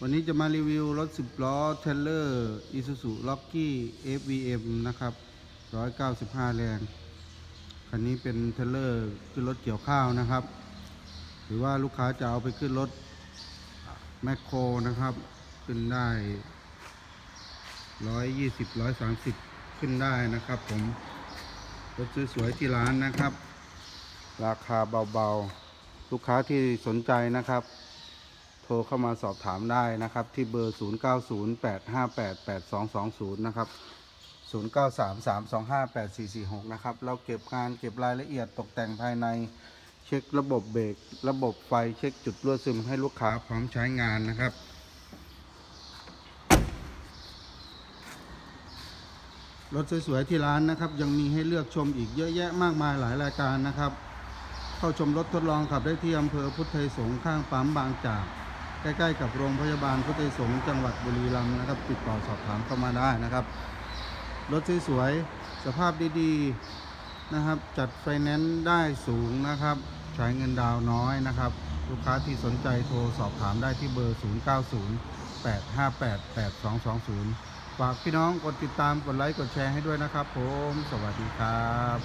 วันนี้จะมารีวิวรถ 10 ล้อเทเลอร์ Isuzu Rocky FVM นะครับ 195 แรง คันนี้เป็นเทเลอร์ขึ้นรถเกี่ยวข้าวนะครับ หรือว่าลูกค้าจะเอาไปขึ้นรถแมคโครนะครับ ขึ้นได้ 120 130 ขึ้นได้นะครับผม รถสวยๆที่ร้านนะครับ ราคาเบาๆ ลูกค้าที่สนใจนะครับ โทรเข้ามาสอบถามได้นะครับ ที่เบอร์ 0908588220 นะครับ 0933258446 นะครับ เราเก็บงานเก็บรายละเอียดตกแต่งภายใน เช็คระบบเบรกระบบไฟเช็คจุดรั่วซึมให้ลูกค้าพร้อมใช้งานนะครับรถสวยๆที่ร้านนะครับ ยังมีให้เลือกชมอีกเยอะแยะมากมายหลายรายการนะครับ เข้าชมรถทดลองขับได้ที่อำเภอพุทธไทยสงฆ์ข้างปั๊มบางจาก ใกล้ๆ กับโรงพยาบาลพุทธสงฆ์จังหวัดบุรีรัมย์นะครับ ติดต่อสอบถามเข้ามาได้นะครับ รถสวยๆสภาพดีๆนะครับ จัดไฟแนนซ์ได้สูงนะครับ ใช้เงินดาวน์น้อยนะครับ ลูกค้าที่สนใจโทรสอบถามได้ที่เบอร์ 0908588220 ฝากพี่น้องกดติดตามกดไลค์กดแชร์ให้ด้วยนะครับผม สวัสดีครับ